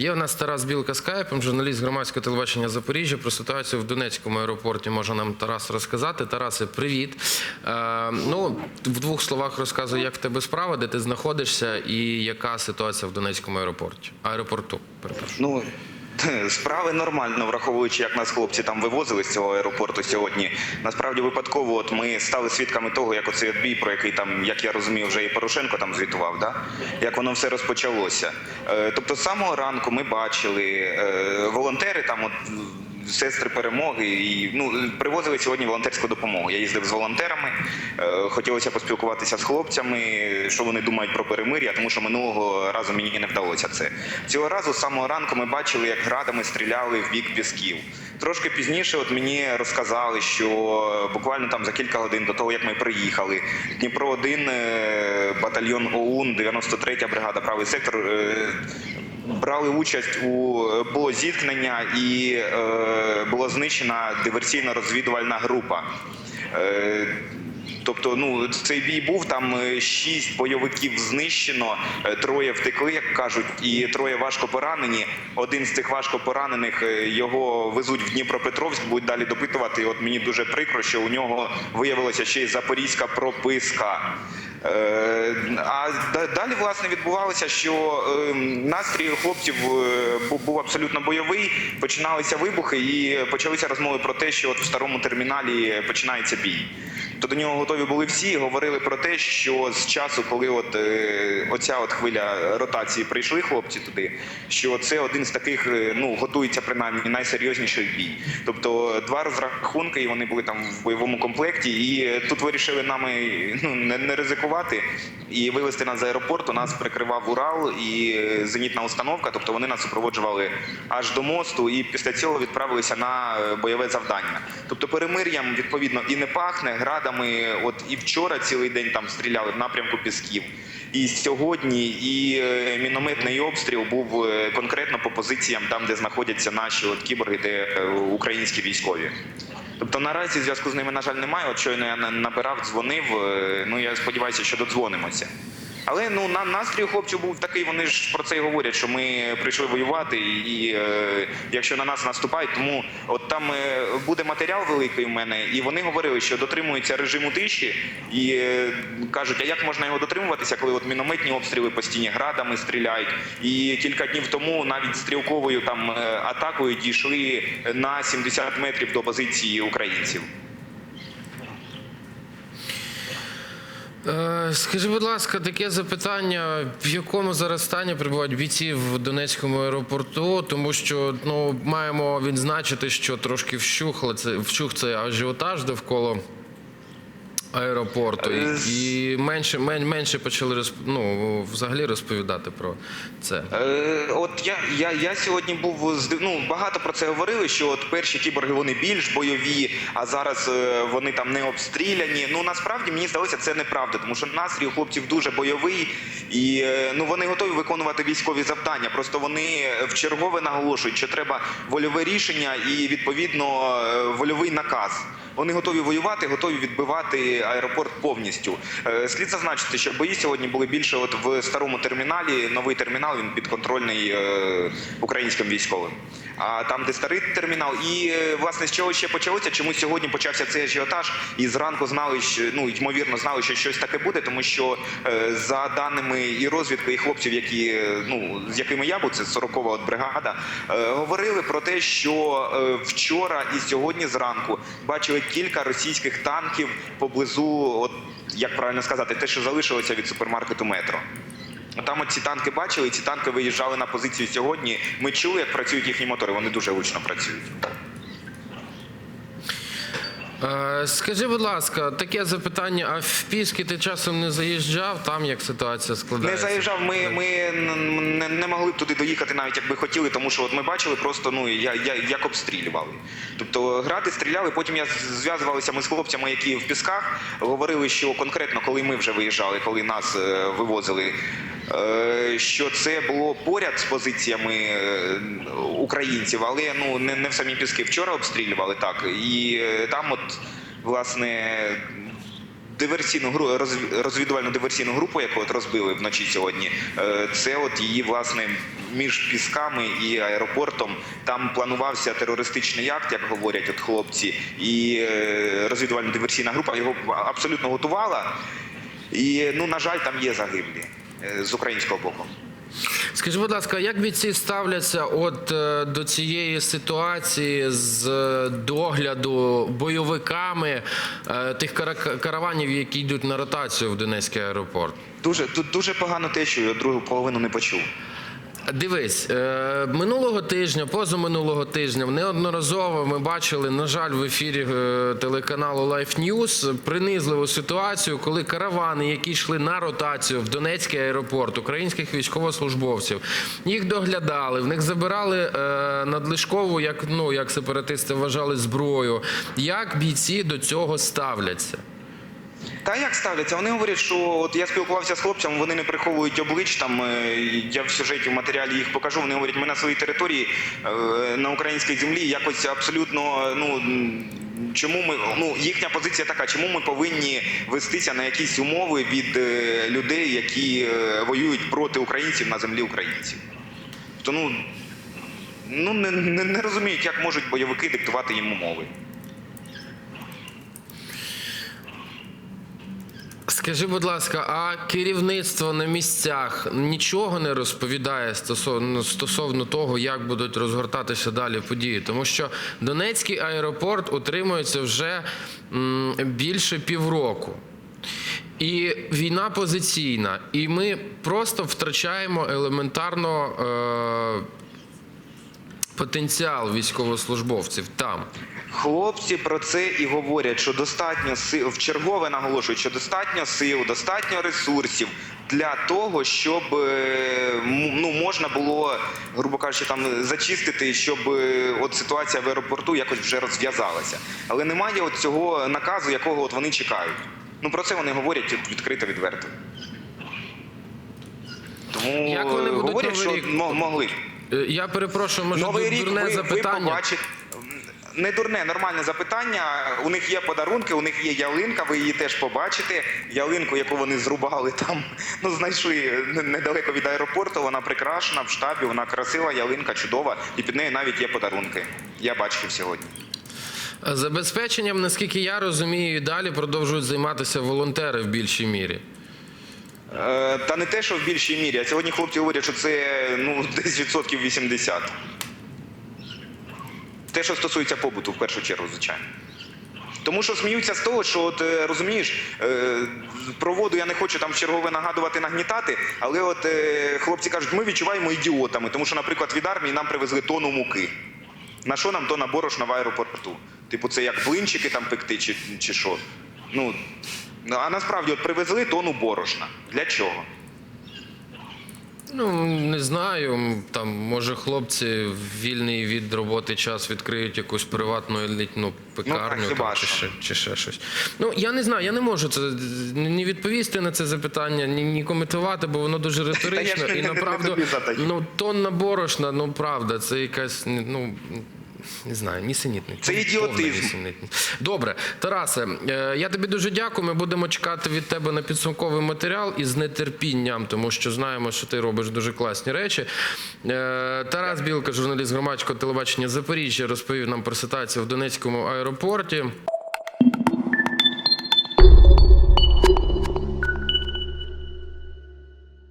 Є в нас Тарас Білка скайпом, журналіст громадського телебачення Запоріжжя. Про ситуацію в Донецькому аеропорті може нам Тарас розказати. Тарасе, привіт. Е, ну, в двох словах розказуй, як в тебе справа, де ти знаходишся, і яка ситуація в Донецькому аеропорті. Аеропорту, перепрошую. Ну справи нормально, враховуючи, як нас хлопці там вивозили з цього аеропорту сьогодні. Насправді випадково, от ми стали свідками того, як оцей відбій, про який там, як я розумію, вже і Порошенко там звітував, да? як воно все розпочалося. Е, тобто, з самого ранку ми бачили е, волонтери там. От, Сестри перемоги і ну привозили сьогодні волонтерську допомогу. Я їздив з волонтерами. Е, хотілося поспілкуватися з хлопцями, що вони думають про перемир'я, тому що минулого разу мені не вдалося це. Цього разу з самого ранку ми бачили, як градами стріляли в бік пісків. Трошки пізніше, от мені розказали, що буквально там за кілька годин до того, як ми приїхали, Дніпро 1 батальйон ОУН, 93-я бригада, правий сектор. Е, Брали участь у було зіткнення і е, була знищена диверсійно-розвідувальна група. Е, Тобто, ну цей бій був там е, шість бойовиків знищено, е, троє втекли, як кажуть, і троє важко поранені. Один з цих важко поранених е, його везуть в Дніпропетровськ, будуть далі допитувати. І от мені дуже прикро, що у нього виявилася ще й запорізька прописка. Е, А далі власне відбувалося, що е, настрій хлопців е, був абсолютно бойовий. Починалися вибухи і почалися розмови про те, що от в старому терміналі починається бій. То до нього готові були всі. і Говорили про те, що з часу, коли от е, оця от хвиля ротації прийшли хлопці туди, що це один з таких, е, ну готується принаймні найсерйозніший бій. Тобто два розрахунки, і вони були там в бойовому комплекті. І е, тут вирішили нами ну не, не ризикувати і вивезти нас з аеропорту. Нас прикривав Урал і зенітна установка. Тобто вони нас супроводжували аж до мосту, і після цього відправилися на бойове завдання. Тобто перемир'ям відповідно і не пахне градами. От і вчора цілий день там стріляли в напрямку Пісків. І сьогодні і е, мінометний обстріл був е, конкретно по позиціям, там де знаходяться наші от кіборги, де українські військові. Тобто наразі зв'язку з ними, на жаль, немає. От щойно я набирав, дзвонив. е, Ну я сподіваюся, що додзвонимося. Але ну на настрій хлопців був такий. Вони ж про це і говорять, що ми прийшли воювати, і е, якщо на нас наступають, тому от там е, буде матеріал великий в мене, і вони говорили, що дотримуються режиму тиші, і е, кажуть, а як можна його дотримуватися, коли от мінометні обстріли по стіні градами стріляють. І кілька днів тому навіть стрілковою там е, атакою дійшли на 70 метрів до позиції українців. Скажи, будь ласка, таке запитання: в якому зараз стані прибувають бійці в Донецькому аеропорту? Тому що ну маємо відзначити, що трошки вщух це вщух цей ажіотаж довкола аеропорту, Е, і, і менше мен, менше почали розп... ну, взагалі розповідати про це. Е, от я, я, я сьогодні був здив- ну, багато про це говорили, що от перші кіборги вони більш бойові, а зараз е, вони там не обстріляні. Ну насправді мені здалося це неправда, тому що настрій у хлопців дуже бойовий, і ну вони готові виконувати військові завдання. Просто вони в чергове наголошують, що треба вольове рішення і відповідно вольовий наказ. Вони готові воювати, готові відбивати аеропорт повністю. Е, Слід зазначити, що бої сьогодні були більше от в старому терміналі. Новий термінал він підконтрольний е, українським військовим. А там, де старий термінал, і е, власне з чого ще почалося? Чому сьогодні почався цей ажіотаж? І зранку знали, що ну ймовірно знали, що щось таке буде, тому що за даними і розвідки, і хлопців, які ну з якими я був, це 40-та от бригада, говорили про те, що вчора і сьогодні зранку бачили кілька російських танків поблизу, от як правильно сказати, те, що залишилося від супермаркету метро. Там ці танки бачили, і ці танки виїжджали на позицію сьогодні. Ми чули, як працюють їхні мотори. Вони дуже гучно працюють. Е, Скажи, будь ласка, таке запитання: а в Піски ти часом не заїжджав? Там як ситуація Не заїжджав. Ми, ми не, не могли б туди доїхати, навіть якби хотіли, тому що от ми бачили просто ну я, я, як обстрілювали. Тобто гради стріляли. Потім я зв'язувалися ми з хлопцями, які в пісках говорили, що конкретно, коли ми вже виїжджали, коли нас е, вивозили. Що це було поряд з позиціями е, українців, але ну не, не в самі піски. Вчора обстрілювали так, і е, там, от власне, диверсійну гру розвідувальну диверсійну групу, яку от розбили вночі сьогодні. е, Це от її власне між пісками і аеропортом. Там планувався терористичний акт, як говорять от хлопці, і розвідувальна диверсійна група його абсолютно готувала. І ну на жаль, там є загиблі з українського боку. Скажи, будь ласка, як бійці ставляться от е, до цієї ситуації з е, догляду бойовиками е, тих кара- караванів, які йдуть на ротацію в Донецький аеропорт? Дуже тут дуже погано те, що я другу половину не почув. Дивись, е, минулого тижня, позаминулого тижня, неодноразово ми бачили, на жаль, в ефірі е, телеканалу Life News принизливу ситуацію, коли каравани, які йшли на ротацію в Донецький аеропорт українських військовослужбовців, їх доглядали, в них забирали е, надлишкову, як ну як сепаратисти вважали, зброю. Як бійці до цього ставляться? Та як ставляться? Вони говорять, що от я спілкувався з хлопцями, вони не приховують облич. Там е, я в сюжеті в матеріалі їх покажу. Вони говорять, ми на своїй території е, на українській землі якось абсолютно ну. Чому ми ну їхня позиція така? Чому ми повинні вестися на якісь умови від е, людей, які воюють проти українців на землі українців? То ну, ну не, не розуміють, як можуть бойовики диктувати їм умови. Скажи, будь ласка, а керівництво на місцях нічого не розповідає стосовно стосовно того, як будуть розгортатися далі події? Тому що Донецький аеропорт утримується вже м, більше півроку. І війна позиційна, і ми просто втрачаємо елементарно е, потенціал військовослужбовців там. Хлопці про це і говорять, що достатньо сил в чергове наголошують, що достатньо сил, достатньо ресурсів для того, щоб е, ну можна було, грубо кажучи, там зачистити, щоб е, от ситуація в аеропорту якось вже розв'язалася. Але немає от цього наказу, якого от вони чекають. Ну про це вони говорять відкрито відверто. Тому Як вони будуть говорять, що рік? могли. Е, Я перепрошую, може Новий рік дурне ви, ви побачите. Не дурне, нормальне запитання. У них є подарунки, у них є ялинка, ви її теж побачите. Ялинку, яку вони зрубали там, ну знайшли недалеко від аеропорту. Вона прикрашена в штабі, вона красива, ялинка чудова, і під нею навіть є подарунки. Я бачив сьогодні. Забезпеченням, наскільки я розумію, і далі продовжують займатися волонтери в більшій мірі. Е, Та не те, що в більшій мірі, а сьогодні хлопці говорять, що це ну десь відсотків 80. Те, що стосується побуту, в першу чергу, звичайно. Тому що сміються з того, що от е, розумієш, е, про воду я не хочу там чергове нагадувати, нагнітати, але от хлопці кажуть, ми відчуваємо ідіотами, тому що, наприклад, від армії нам привезли тонну муки. На що нам тонна борошна в аеропорту? Типу, це як блинчики там пекти, чи, чи що? Ну, ну, а насправді от привезли тонну борошна. Для чого? Ну не знаю. Там може хлопці в вільний від роботи час відкриють якусь приватну елітну пекарню хіба там, чи, ще, чи ще щось. Ну я не знаю, я не можу це ні відповісти на це запитання, ні, ні коментувати, бо воно дуже риторично. не- і направду ну тонна борошна, ну правда, це якась ну. Не знаю, нісенітниця. Це ідіотизм. Добре, Тарасе, е, я тобі дуже дякую. Ми будемо чекати від тебе на підсумковий матеріал із нетерпінням, тому що знаємо, що ти робиш дуже класні речі. Е, Тарас Білка, журналіст громадського телебачення Запоріжжя, розповів нам про ситуацію в Донецькому аеропорті.